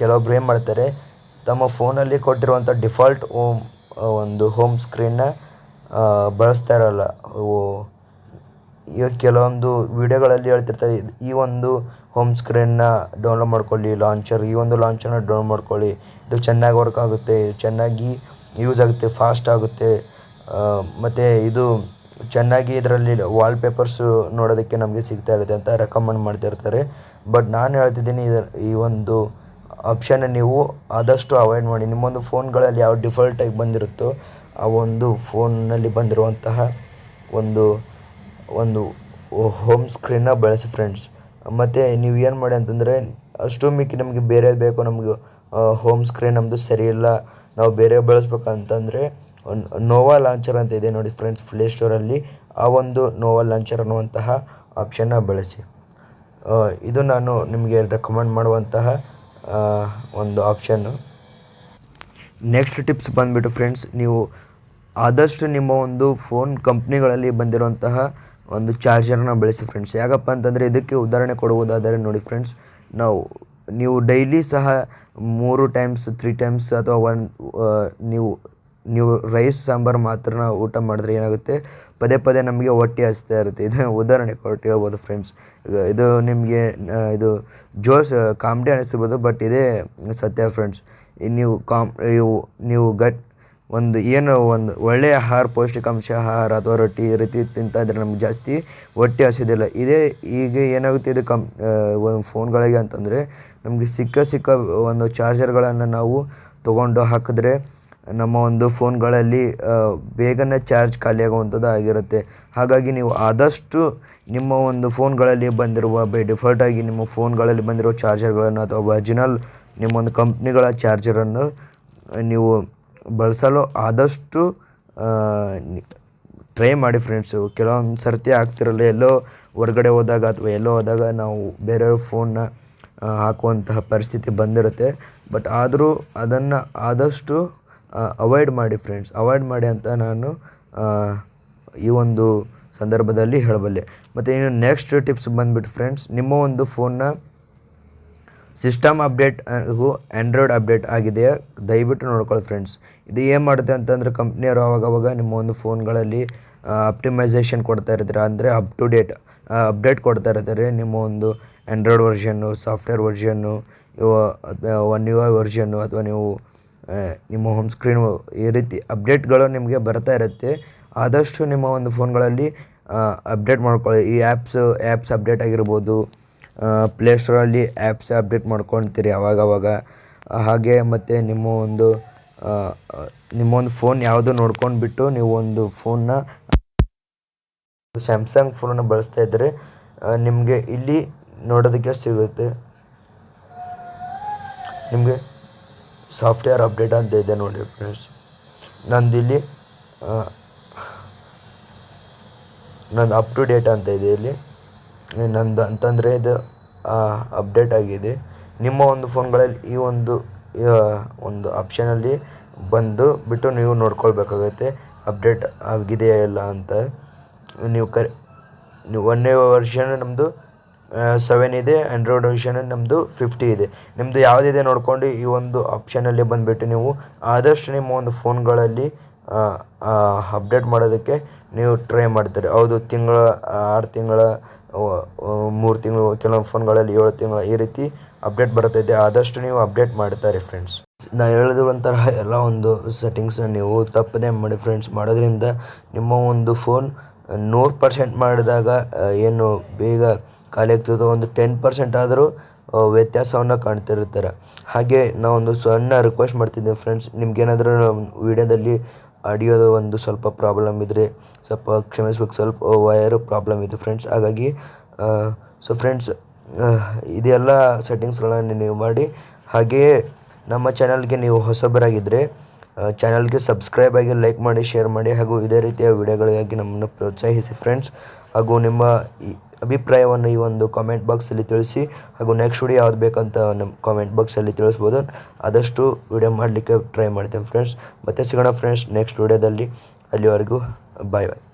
ಕೆಲವೊಬ್ರು ಏನು ಮಾಡ್ತಾರೆ, ತಮ್ಮ ಫೋನಲ್ಲಿ ಕೊಟ್ಟಿರುವಂಥ ಡಿಫಾಲ್ಟ್ ಹೋಮ್ ಒಂದು ಹೋಮ್ ಸ್ಕ್ರೀನ್ನ ಬಳಸ್ತಾ ಇರಲ್ಲ. ಈಗ ಕೆಲವೊಂದು ವಿಡಿಯೋಗಳಲ್ಲಿ ಹೇಳ್ತಿರ್ತಾರೆ ಈ ಒಂದು ಹೋಮ್ ಸ್ಕ್ರೀನ್ನ ಡೌನ್ಲೋಡ್ ಮಾಡ್ಕೊಳ್ಳಿ ಲಾಂಚರ್ ಈ ಒಂದು ಲಾಂಚರ್ನ ಡೌನ್ಲೋಡ್ ಮಾಡ್ಕೊಳ್ಳಿ. ಇದು ಚೆನ್ನಾಗಿ ವರ್ಕ್ ಆಗುತ್ತೆ, ಚೆನ್ನಾಗಿ ಯೂಸ್ ಆಗುತ್ತೆ ಫಾಸ್ಟ್ ಆಗುತ್ತೆ. ಮತ್ತು ಇದು ಚೆನ್ನಾಗಿ ಇದರಲ್ಲಿ ವಾಲ್ಪೇಪರ್ಸು ನೋಡೋದಕ್ಕೆ ನಮಗೆ ಸಿಗ್ತಾ ಇರುತ್ತೆ ಅಂತ ರೆಕಮೆಂಡ್ ಮಾಡ್ತಿರ್ತಾರೆ. ಬಟ್ ನಾನು ಹೇಳ್ತಿದ್ದೀನಿ ಇದು, ಈ ಒಂದು ಆಪ್ಷನ್ನ ನೀವು ಆದಷ್ಟು ಅವಾಯ್ಡ್ ಮಾಡಿ. ನಿಮ್ಮೊಂದು ಫೋನ್ಗಳಲ್ಲಿ ಯಾವ ಡಿಫಾಲ್ಟಾಗಿ ಬಂದಿರುತ್ತೋ, ಆ ಒಂದು ಫೋನ್ನಲ್ಲಿ ಬಂದಿರುವಂತಹ ಒಂದು ಒಂದು ಹೋಮ್ ಸ್ಕ್ರೀನ್ನ ಬಳಸಿ ಫ್ರೆಂಡ್ಸ್ ಮತ್ತು ನೀವು ಏನು ಮಾಡಿ ಅಂತಂದರೆ ಅಷ್ಟು ಮಿಕ್ಕಿ ನಮಗೆ ಬೇರೆ ಬೇಕು ನಮಗೆ ಹೋಮ್ ಸ್ಕ್ರೀನ್ ನಮ್ಮದು ಸರಿ ನಾವು ಬೇರೆ ಬಳಸ್ಬೇಕಂತಂದರೆ ನೋವಾ ಲಾಂಚರ್ ಅಂತ ಇದೆ ನೋಡಿ ಫ್ರೆಂಡ್ಸ್ ಪ್ಲೇ ಸ್ಟೋರಲ್ಲಿ ಆ ಒಂದು ನೋವಾ ಲಾಂಚರ್ ಅನ್ನುವಂತಹ ಆಪ್ಷನ್ನ ಬಳಸಿ. ಇದು ನಾನು ನಿಮಗೆ ರೆಕಮೆಂಡ್ ಮಾಡುವಂತಹ ಒಂದು ಆಪ್ಷನ್ನು ನೆಕ್ಸ್ಟ್ ಟಿಪ್ಸ್ ಬಂದುಬಿಟ್ಟು ಫ್ರೆಂಡ್ಸ್ ನೀವು ಆದಷ್ಟು ನಿಮ್ಮ ಒಂದು ಫೋನ್ ಕಂಪ್ನಿಗಳಲ್ಲಿ ಬಂದಿರುವಂತಹ ಒಂದು ಚಾರ್ಜರ್ನ ಬಳಸಿ ಫ್ರೆಂಡ್ಸ್ ಯಾಕಪ್ಪ ಅಂತಂದರೆ ಇದಕ್ಕೆ ಉದಾಹರಣೆ ಕೊಡುವುದಾದರೆ ನೋಡಿ ಫ್ರೆಂಡ್ಸ್ ನಾವು, ನೀವು ಡೈಲಿ ಸಹ ಮೂರು ಟೈಮ್ಸ್ ತ್ರೀ ಟೈಮ್ಸ್ ಅಥವಾ ಒನ್ ನೀವು ನೀವು ರೈಸ್ ಸಾಂಬಾರು ಮಾತ್ರ ಊಟ ಮಾಡಿದ್ರೆ ಏನಾಗುತ್ತೆ? ಪದೇ ಪದೇ ನಮಗೆ ಹೊಟ್ಟೆ ಹಚ್ತಾ ಇರುತ್ತೆ. ಇದು ಉದಾಹರಣೆ ಕೊಟ್ಟು ಹೇಳ್ಬೋದು ಫ್ರೆಂಡ್ಸ್ ಇದು ನಿಮಗೆ ಇದು ಜೋಸ್ ಕಾಮಿಡಿ ಅನಿಸ್ತಿರ್ಬೋದು ಬಟ್ ಇದೇ ಸತ್ಯ ಫ್ರೆಂಡ್ಸ್ ನೀವು ಕಾಮ್ ನೀವು ನೀವು ಗಟ್ ಒಂದು ಏನು ಒಂದು ಒಳ್ಳೆಯ ಆಹಾರ, ಪೌಷ್ಟಿಕಾಂಶ ಆಹಾರ ಅಥವಾ ರೊಟ್ಟಿ ರೀತಿ ತಿಂತಾ ಇದ್ರೆ ನಮ್ಗೆ ಜಾಸ್ತಿ ಹೊಟ್ಟೆ ಹಸಿದಿಲ್ಲ. ಇದೇ ಈಗ ಏನಾಗುತ್ತೆ ಇದು ಕಂ ಒಂದು ಫೋನ್ಗಳಿಗೆ ಅಂತಂದರೆ ನಮಗೆ ಸಿಕ್ಕ ಸಿಕ್ಕ ಒಂದು ಚಾರ್ಜರ್ಗಳನ್ನು ನಾವು ತೊಗೊಂಡು ಹಾಕಿದ್ರೆ ನಮ್ಮ ಒಂದು ಫೋನ್ಗಳಲ್ಲಿ ಬೇಗನೆ ಚಾರ್ಜ್ ಖಾಲಿಯಾಗುವಂಥದ್ದು ಆಗಿರುತ್ತೆ. ಹಾಗಾಗಿ ನೀವು ಆದಷ್ಟು ನಿಮ್ಮ ಒಂದು ಫೋನ್ಗಳಲ್ಲಿ ಬಂದಿರುವ ಬೈ ಡಿಫಾಲ್ಟಾಗಿ ನಿಮ್ಮ ಫೋನ್ಗಳಲ್ಲಿ ಬಂದಿರುವ ಚಾರ್ಜರ್ಗಳನ್ನು ಅಥವಾ ಒರಿಜಿನಲ್ ನಿಮ್ಮೊಂದು ಕಂಪ್ನಿಗಳ ಚಾರ್ಜರನ್ನು ನೀವು ಬಳಸಲು ಆದಷ್ಟು ಟ್ರೈ ಮಾಡಿ ಫ್ರೆಂಡ್ಸು ಕೆಲವೊಂದು ಸರ್ತಿ ಆಗ್ತಿರಲ್ಲ, ಎಲ್ಲೋ ಹೊರಗಡೆ ಹೋದಾಗ ಅಥವಾ ಎಲ್ಲೋ ಹೋದಾಗ ನಾವು ಬೇರೆಯವ್ರ ಫೋನ್ನ ಹಾಕುವಂತಹ ಪರಿಸ್ಥಿತಿ ಬಂದಿರುತ್ತೆ. ಬಟ್ ಆದರೂ ಅದನ್ನು ಆದಷ್ಟು ಅವಾಯ್ಡ್ ಮಾಡಿ ಫ್ರೆಂಡ್ಸ್ ಅವಾಯ್ಡ್ ಮಾಡಿ ಅಂತ ನಾನು ಈ ಒಂದು ಸಂದರ್ಭದಲ್ಲಿ ಹೇಳಬಲ್ಲೆ. ಮತ್ತು ಇನ್ನು ನೆಕ್ಸ್ಟ್ ಟಿಪ್ಸ್ ಬಂದ್ಬಿಟ್ಟು ಫ್ರೆಂಡ್ಸ್ ನಿಮ್ಮ ಒಂದು ಫೋನ್ನ ಸಿಸ್ಟಮ್ ಅಪ್ಡೇಟ್ ಹಾಗೂ ಆ್ಯಂಡ್ರಾಯ್ಡ್ ಅಪ್ಡೇಟ್ ಆಗಿದೆಯಾ? ದಯವಿಟ್ಟು ನೋಡ್ಕೊಳ್ಳಿ ಫ್ರೆಂಡ್ಸ್. ಇದು ಏನು ಮಾಡುತ್ತೆ ಅಂತಂದರೆ ಕಂಪ್ನಿಯವರು ಅವಾಗವಾಗ ನಿಮ್ಮ ಒಂದು ಫೋನ್ಗಳಲ್ಲಿ ಅಪ್ಟಿಮೈಸೇಷನ್ ಕೊಡ್ತಾ ಇರ್ತಾರೆ? ಅಂದರೆ ಅಪ್ ಟು ಡೇಟ್ ಅಪ್ಡೇಟ್ ಕೊಡ್ತಾ ಇರ್ತಾರೆ. ನಿಮ್ಮ ಒಂದು android version software version One U I version ಅಥವಾ ನೀವು ನಿಮ್ಮ ಹೋಮ್ ಸ್ಕ್ರೀನ್ ಈ ರೀತಿ ಅಪ್ಡೇಟ್ಗಳು ನಿಮಗೆ ಬರ್ತಾ ಇರುತ್ತೆ. ಆದಷ್ಟು ನಿಮ್ಮ ಒಂದು ಫೋನ್ಗಳಲ್ಲಿ ಅಪ್ಡೇಟ್ ಮಾಡ್ಕೊಳ್ಳಿ. ಈ ಆ್ಯಪ್ಸ್ ಆ್ಯಪ್ಸ್ ಅಪ್ಡೇಟ್ ಆಗಿರ್ಬೋದು ಪ್ಲೇಸ್ಟೋರಲ್ಲಿ ಆ್ಯಪ್ಸ್ ಅಪ್ಡೇಟ್ ಮಾಡ್ಕೊತೀರಿ ಅವಾಗವಾಗ. ಹಾಗೆ ಮತ್ತು ನಿಮ್ಮ ಒಂದು ಆ, ಆ, ನಿಮ್ಮ ಒಂದು ಫೋನ್ ಯಾವುದು ನೋಡ್ಕೊಂಡು ಬಿಟ್ಟು ನೀವು ಒಂದು ಫೋನ್ನ ಸ್ಯಾಮ್ಸಂಗ್ ಫೋನನ್ನ ಬಳಸ್ತಾ ಇದ್ದರೆ ನಿಮಗೆ ಇಲ್ಲಿ ನೋಡೋದಕ್ಕೆ ಸಿಗುತ್ತೆ. ನಿಮಗೆ ಸಾಫ್ಟ್ವೇರ್ ಅಪ್ಡೇಟ್ ಅಂತ ಇದೆ ನೋಡಿ ಫ್ರೆಂಡ್ಸ್ ನಂದು ಇಲ್ಲಿ ನಂದು ಅಪ್ ಟು ಡೇಟ್ ಅಂತ ಇದೆ ಇಲ್ಲಿ. ನಂದು ಅಂತಂದರೆ ಇದು ಅಪ್ಡೇಟ್ ಆಗಿದೆ. ನಿಮ್ಮ ಒಂದು ಫೋನ್ಗಳಲ್ಲಿ ಈ ಒಂದು ಒಂದು ಆಪ್ಷನಲ್ಲಿ ಬಂದು ಬಿಟ್ಟು ನೀವು ನೋಡ್ಕೊಳ್ಬೇಕಾಗತ್ತೆ. ಅಪ್ಡೇಟ್ ಆಗಿದೆಯಾ ಇಲ್ಲ ಅಂತ. ನೀವು ಕರೆ, ನೀವು ಒಂದೇ ವರ್ಷನ್ ನಮ್ಮದು ಸೆವೆನ್ ಇದೆ ಆ್ಯಂಡ್ರಾಯ್ಡ್ ವರ್ಷನ್ ನಮ್ಮದು ಫಿಫ್ಟಿ ಇದೆ. ನಿಮ್ಮದು ಯಾವುದಿದೆ ನೋಡ್ಕೊಂಡು ಈ ಒಂದು ಆಪ್ಷನಲ್ಲಿ ಬಂದುಬಿಟ್ಟು ನೀವು ಆದಷ್ಟು ನಿಮ್ಮ ಒಂದು ಫೋನ್ಗಳಲ್ಲಿ ಅಪ್ಡೇಟ್ ಮಾಡೋದಕ್ಕೆ ನೀವು ಟ್ರೈ ಮಾಡ್ತೀರಿ. ಹೌದು, ತಿಂಗಳ, ಆರು ತಿಂಗಳ ಮೂರು ತಿಂಗಳು, ಕೆಲವೊಂದು ಫೋನ್ಗಳಲ್ಲಿ ಏಳು ತಿಂಗಳು ಈ ರೀತಿ ಅಪ್ಡೇಟ್ ಬರ್ತೈತೆ. ಆದಷ್ಟು ನೀವು ಅಪ್ಡೇಟ್ ಮಾಡ್ತಾರೆ ಫ್ರೆಂಡ್ಸ್ ನಾ ಹೇಳಿರುವಂತಹ ಎಲ್ಲ ಒಂದು ಸೆಟ್ಟಿಂಗ್ಸ್ನ ನೀವು ತಪ್ಪದೇ ಮಾಡಿ ಫ್ರೆಂಡ್ಸ್ ಮಾಡೋದ್ರಿಂದ ನಿಮ್ಮ ಒಂದು ಫೋನ್ ನೂರು ಪರ್ಸೆಂಟ್ ಮಾಡಿದಾಗ ಏನು ಬೇಗ ಖಾಲಿ ಆಗ್ತದೋ. ಒಂದು ಟೆನ್ ಪರ್ಸೆಂಟ್ ಆದರೂ ವ್ಯತ್ಯಾಸವನ್ನು ಕಾಣ್ತಿರ್ತಾರೆ ಹಾಗೆ ನಾವೊಂದು ಸಣ್ಣ ರಿಕ್ವೆಸ್ಟ್ ಮಾಡ್ತಿದ್ದೆ ಫ್ರೆಂಡ್ಸ್ ನಿಮ್ಗೇನಾದರೂ ವೀಡಿಯೋದಲ್ಲಿ ಆಡಿಯೋದ ಒಂದು ಸ್ವಲ್ಪ ಪ್ರಾಬ್ಲಮ್ ಇದ್ದರೆ ಸ್ವಲ್ಪ ಕ್ಷಮಿಸ್ಬೇಕು, ಸ್ವಲ್ಪ ವಯರು ಪ್ರಾಬ್ಲಮ್ ಇದೆ ಫ್ರೆಂಡ್ಸ್ ಹಾಗಾಗಿ ಸೊ ಫ್ರೆಂಡ್ಸ್ ಇದೆಲ್ಲ ಸೆಟ್ಟಿಂಗ್ಸ್ಗಳನ್ನು ನೀವು ಮಾಡಿ. ಹಾಗೆಯೇ ನಮ್ಮ ಚಾನಲ್ಗೆ ನೀವು ಹೊಸಬರಾಗಿದ್ದರೆ ಚಾನಲ್ಗೆ ಸಬ್ಸ್ಕ್ರೈಬ್ ಆಗಿ ಲೈಕ್ ಮಾಡಿ ಶೇರ್ ಮಾಡಿ, ಹಾಗೂ ಇದೇ ರೀತಿಯ ವಿಡಿಯೋಗಳಿಗಾಗಿ ನಮ್ಮನ್ನು ಪ್ರೋತ್ಸಾಹಿಸಿ ಫ್ರೆಂಡ್ಸ್ ಹಾಗೂ ನಿಮ್ಮ ಅಭಿಪ್ರಾಯವನ್ನು ಈ ಒಂದು ಕಾಮೆಂಟ್ ಬಾಕ್ಸಲ್ಲಿ ತಿಳಿಸಿ ಹಾಗೂ ನೆಕ್ಸ್ಟ್ ವಿಡಿಯೋ ಯಾವ್ದು ಬೇಕಂತ ನಮ್ಮ ಕಾಮೆಂಟ್ ಬಾಕ್ಸಲ್ಲಿ ತಿಳಿಸ್ಬೋದು. ಆದಷ್ಟು ವಿಡಿಯೋ ಮಾಡಲಿಕ್ಕೆ ಟ್ರೈ ಮಾಡ್ತೇನೆ ಫ್ರೆಂಡ್ಸ್ ಮತ್ತೆ ಸಿಗೋಣ ಫ್ರೆಂಡ್ಸ್ ನೆಕ್ಸ್ಟ್ ವಿಡಿಯೋದಲ್ಲಿ ಅಲ್ಲಿವರೆಗೂ ಬಾಯ್ ಬಾಯ್